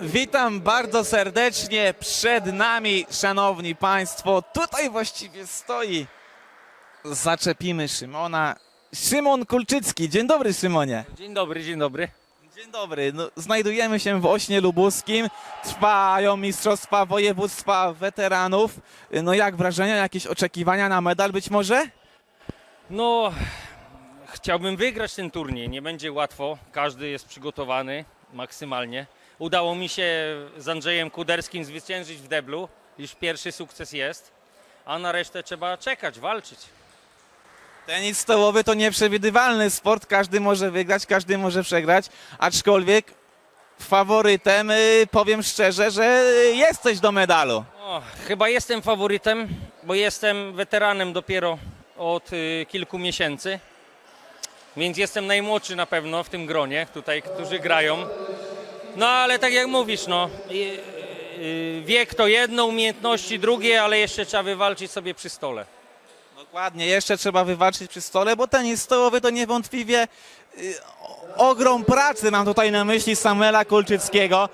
Witam bardzo serdecznie. Przed nami, szanowni państwo, tutaj właściwie stoi. Zaczepimy Szymona. Szymon Kulczycki. Dzień dobry, Szymonie. Dzień dobry, dzień dobry. Dzień dobry. No, znajdujemy się w Ośnie Lubuskim. Trwają Mistrzostwa Województwa Weteranów. No jak wrażenia, jakieś oczekiwania na medal być może? No, chciałbym wygrać ten turniej. Nie będzie łatwo. Każdy jest przygotowany maksymalnie. Udało mi się z Andrzejem Kuderskim zwyciężyć w deblu. Już pierwszy sukces jest. A na resztę trzeba czekać, walczyć. Tenis stołowy to nieprzewidywalny sport. Każdy może wygrać, każdy może przegrać. Aczkolwiek faworytem, y, powiem szczerze, że jesteś do medalu. O, chyba jestem faworytem, bo jestem weteranem dopiero od y, kilku miesięcy. Więc jestem najmłodszy na pewno w tym gronie tutaj, którzy grają. No ale tak jak mówisz, no y, y, wiek to jedno, umiejętności drugie, ale jeszcze trzeba wywalczyć sobie przy stole. Dokładnie, jeszcze trzeba wywalczyć przy stole, bo tenis stołowy to niewątpliwie y, ogrom pracy. Mam tutaj na myśli Samuela Kulczyckiego,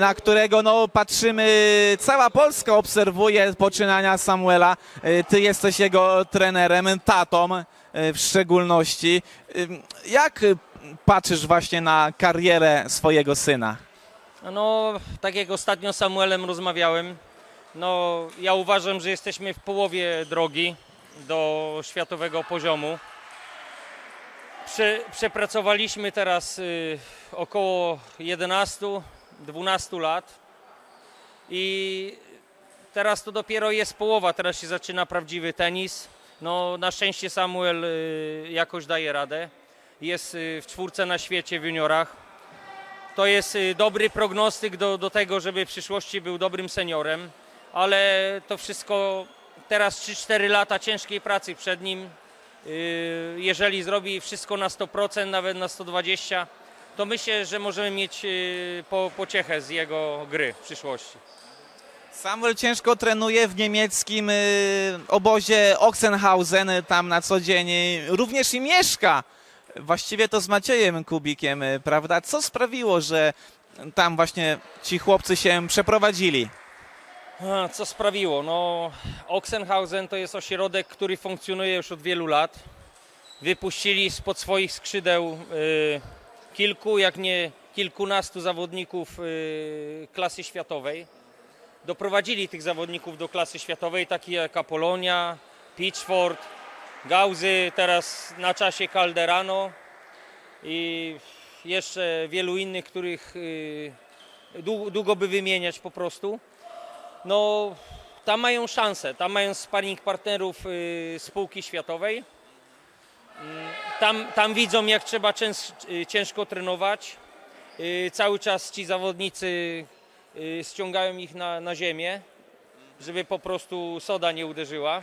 na którego no, patrzymy, cała Polska obserwuje poczynania Samuela. Ty jesteś jego trenerem, tatą w szczególności. Jak patrzysz właśnie na karierę swojego syna? No, tak jak ostatnio z Samuelem rozmawiałem, no ja uważam, że jesteśmy w połowie drogi do światowego poziomu. Prze, przepracowaliśmy teraz y, około 11-12 lat i teraz to dopiero jest połowa, teraz się zaczyna prawdziwy tenis. No, na szczęście Samuel y, jakoś daje radę. Jest y, w czwórce na świecie w juniorach to jest y, dobry prognostyk do, do tego, żeby w przyszłości był dobrym seniorem, ale to wszystko teraz 3-4 lata ciężkiej pracy przed nim. Y, Jeżeli zrobi wszystko na 100%, nawet na 120%, to myślę, że możemy mieć po, pociechę z jego gry w przyszłości. Samuel ciężko trenuje w niemieckim obozie Oxenhausen, y, tam na co dzień również i mieszka. Właściwie to z Maciejem Kubikiem, y, prawda? Co sprawiło, że tam właśnie ci chłopcy się przeprowadzili? Co sprawiło? No, Oxenhausen to jest ośrodek, który funkcjonuje już od wielu lat. Wypuścili spod swoich skrzydeł y, kilku, jak nie kilkunastu zawodników y, klasy światowej. Doprowadzili tych zawodników do klasy światowej, takie jak Apolonia, Pitchford, Gauzy, teraz na czasie Calderano i jeszcze wielu innych, których y, długo, by wymieniać po prostu no tam mają szansę, tam mają sparring partnerów y, spółki światowej. Mm, Tam, tam widzą, jak trzeba y, ciężko trenować. Cały czas ci zawodnicy ściągają ich na, na ziemię, żeby po prostu soda nie uderzyła.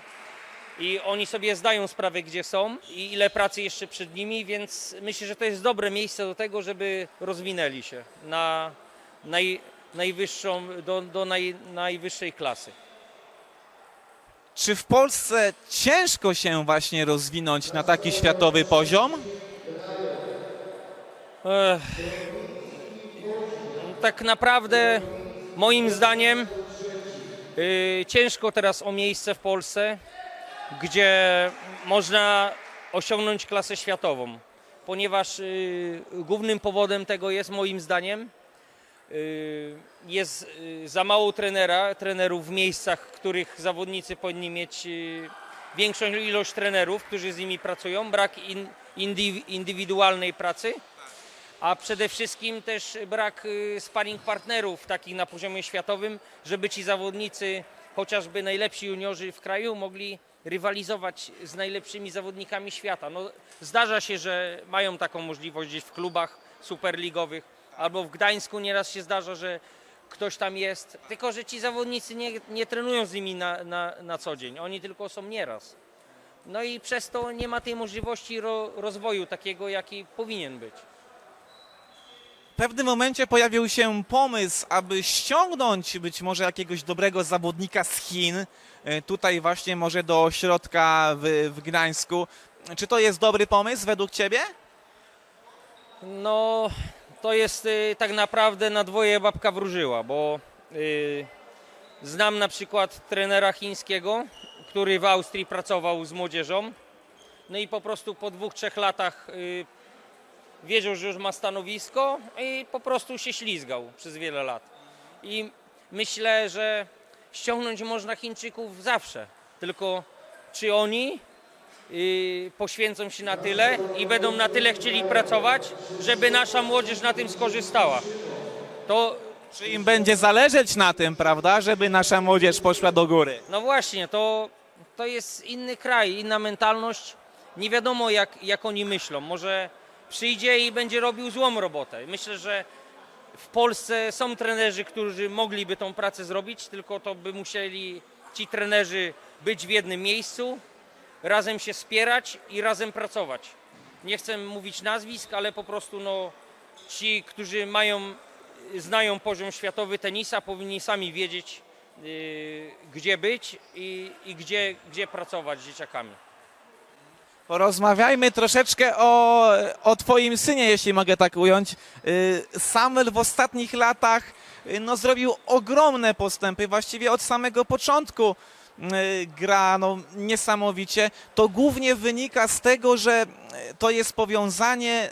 I oni sobie zdają sprawę, gdzie są i ile pracy jeszcze przed nimi, więc myślę, że to jest dobre miejsce do tego, żeby rozwinęli się na naj, najwyższą, do, do naj, najwyższej klasy. Czy w Polsce ciężko się właśnie rozwinąć na taki światowy poziom? Ech, tak naprawdę, moim zdaniem, y, ciężko teraz o miejsce w Polsce, gdzie można osiągnąć klasę światową, ponieważ y, głównym powodem tego jest, moim zdaniem, y, jest y, za mało trenera, trenerów w miejscach, w których zawodnicy powinni mieć większą ilość trenerów, którzy z nimi pracują, brak in, indy, indywidualnej pracy a przede wszystkim też brak sparring partnerów takich na poziomie światowym, żeby ci zawodnicy, chociażby najlepsi juniorzy w kraju, mogli rywalizować z najlepszymi zawodnikami świata. No, zdarza się, że mają taką możliwość gdzieś w klubach superligowych, albo w Gdańsku nieraz się zdarza, że ktoś tam jest, tylko że ci zawodnicy nie, nie trenują z nimi na, na, na co dzień, oni tylko są nieraz. No i przez to nie ma tej możliwości ro, rozwoju takiego, jaki powinien być. W pewnym momencie pojawił się pomysł, aby ściągnąć być może jakiegoś dobrego zawodnika z Chin, e, tutaj właśnie może do ośrodka w, w Gdańsku. Czy to jest dobry pomysł według Ciebie? No, to jest y, tak naprawdę na dwoje babka wróżyła, bo y, znam na przykład trenera chińskiego, który w Austrii pracował z młodzieżą. No i po prostu po dwóch, trzech latach y, wiedział, że już ma stanowisko i po prostu się ślizgał przez wiele lat. I myślę, że ściągnąć można Chińczyków zawsze, tylko czy oni y, poświęcą się na tyle i będą na tyle chcieli pracować, żeby nasza młodzież na tym skorzystała. To Czy im będzie zależeć na tym, prawda, żeby nasza młodzież poszła do góry? No właśnie, to, to jest inny kraj, inna mentalność. Nie wiadomo, jak, jak oni myślą. Może przyjdzie i będzie robił złą robotę. Myślę, że w Polsce są trenerzy, którzy mogliby tą pracę zrobić, tylko to by musieli ci trenerzy być w jednym miejscu, razem się wspierać i razem pracować. Nie chcę mówić nazwisk, ale po prostu no, ci, którzy mają, znają poziom światowy tenisa, powinni sami wiedzieć, yy, gdzie być i, i gdzie, gdzie pracować z dzieciakami. Porozmawiajmy troszeczkę o, o Twoim synie, jeśli mogę tak ująć. Y, Samuel w ostatnich latach y, no, zrobił ogromne postępy, właściwie od samego początku y, gra no, niesamowicie. To głównie wynika z tego, że to jest powiązanie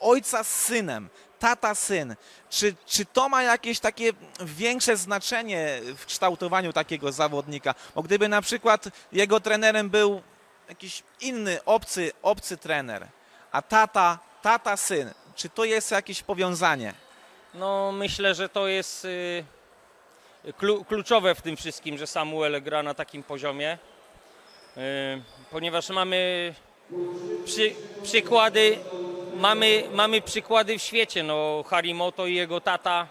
ojca z synem, tata-syn. Czy, czy to ma jakieś takie większe znaczenie w kształtowaniu takiego zawodnika? Bo gdyby na przykład jego trenerem był jakiś inny, obcy, obcy trener, a tata, tata, syn, czy to jest jakieś powiązanie? No, myślę, że to jest y, klu, kluczowe w tym wszystkim, że Samuel gra na takim poziomie, y, ponieważ mamy przy, przykłady, mamy, mamy przykłady w świecie. No, Harimoto i jego tata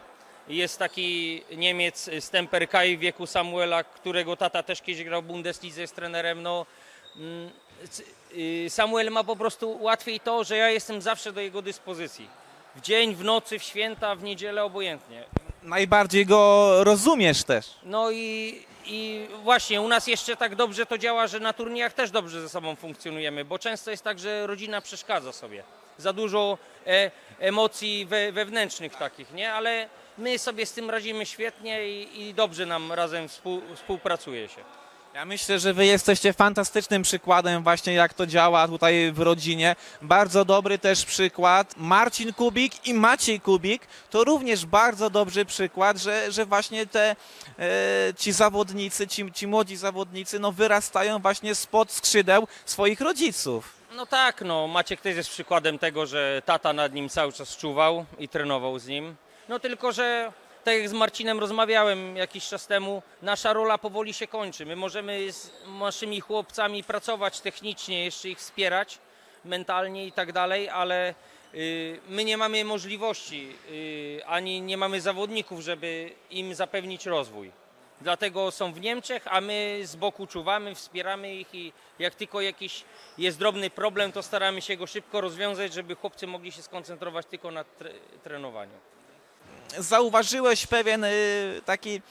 jest taki Niemiec z Temperkai w wieku Samuela, którego tata też kiedyś grał w Bundeslidze, jest trenerem. No, y, Samuel ma po prostu łatwiej to, że ja jestem zawsze do jego dyspozycji. W dzień, w nocy, w święta, w niedzielę, obojętnie. Najbardziej go rozumiesz też. No i, i właśnie u nas jeszcze tak dobrze to działa, że na turniejach też dobrze ze sobą funkcjonujemy, bo często jest tak, że rodzina przeszkadza sobie. Za dużo e, emocji we, wewnętrznych takich, nie? Ale my sobie z tym radzimy świetnie i, i dobrze nam razem współ, współpracuje się. Ja myślę, że wy jesteście fantastycznym przykładem właśnie jak to działa tutaj w rodzinie. Bardzo dobry też przykład. Marcin Kubik i Maciej Kubik to również bardzo dobry przykład, że, że właśnie te e, ci zawodnicy, ci, ci młodzi zawodnicy no wyrastają właśnie spod skrzydeł swoich rodziców. No tak, no Maciek też jest przykładem tego, że tata nad nim cały czas czuwał i trenował z nim. No tylko, że tak jak z Marcinem rozmawiałem jakiś czas temu, nasza rola powoli się kończy. My możemy z naszymi chłopcami pracować technicznie, jeszcze ich wspierać mentalnie i tak dalej, ale y, my nie mamy możliwości, y, ani nie mamy zawodników, żeby im zapewnić rozwój. Dlatego są w Niemczech, a my z boku czuwamy, wspieramy ich i jak tylko jakiś jest drobny problem, to staramy się go szybko rozwiązać, żeby chłopcy mogli się skoncentrować tylko na tre trenowaniu. Zauważyłeś pewien y, taki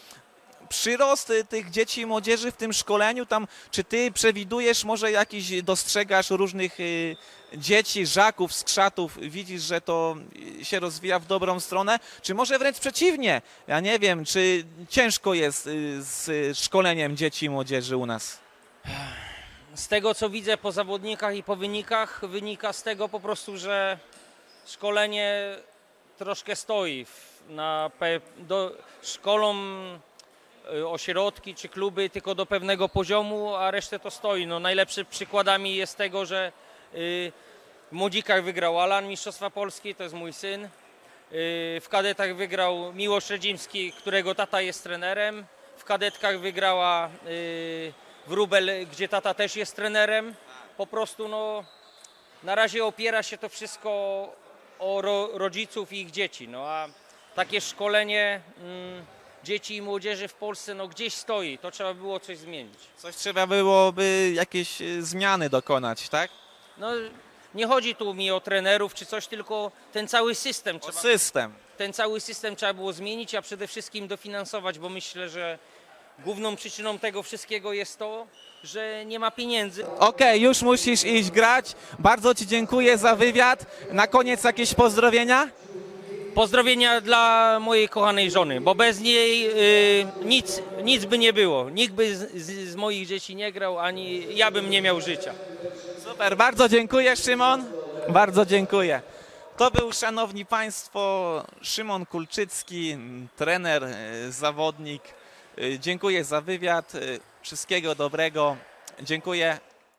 przyrost y, tych dzieci i młodzieży w tym szkoleniu? Tam, czy ty przewidujesz, może jakiś dostrzegasz różnych y, dzieci, żaków, skrzatów, widzisz, że to się rozwija w dobrą stronę? Czy może wręcz przeciwnie? Ja nie wiem, czy ciężko jest z szkoleniem dzieci i młodzieży u nas? Z tego co widzę po zawodnikach i po wynikach, wynika z tego po prostu, że szkolenie troszkę stoi. Na do, szkolą y, ośrodki czy kluby tylko do pewnego poziomu, a resztę to stoi. No, najlepszy przykładami jest tego, że y, w młodzikach wygrał Alan Mistrzostwa Polski, to jest mój syn. Y, w kadetach wygrał Miłosz Redzimski, którego tata jest trenerem. W kadetkach wygrała Wróbel, gdzie tata też jest trenerem. Po prostu no, na razie opiera się to wszystko o ro, rodziców i ich dzieci. No a takie szkolenie mm, dzieci i młodzieży w Polsce no, gdzieś stoi. To trzeba było coś zmienić. Coś trzeba byłoby jakieś y, zmiany dokonać, tak? No, nie chodzi tu mi o trenerów czy coś, tylko ten cały system O trzeba, system. ten cały system trzeba było zmienić, a przede wszystkim dofinansować, bo myślę, że główną przyczyną tego wszystkiego jest to, że nie ma pieniędzy. Okej, już musisz iść grać. Bardzo Ci dziękuję za wywiad. Na koniec jakieś pozdrowienia? Pozdrowienia dla mojej kochanej żony, bo bez niej y, nic, nic by nie było. Nikt by z, z, z moich dzieci nie grał, ani ja bym nie miał życia. Super, bardzo dziękuję Szymon. Bardzo dziękuję. To był, szanowni państwo, Szymon Kulczycki, trener, e, zawodnik. E, Dziękuję za wywiad. E, Wszystkiego dobrego. Dziękuję.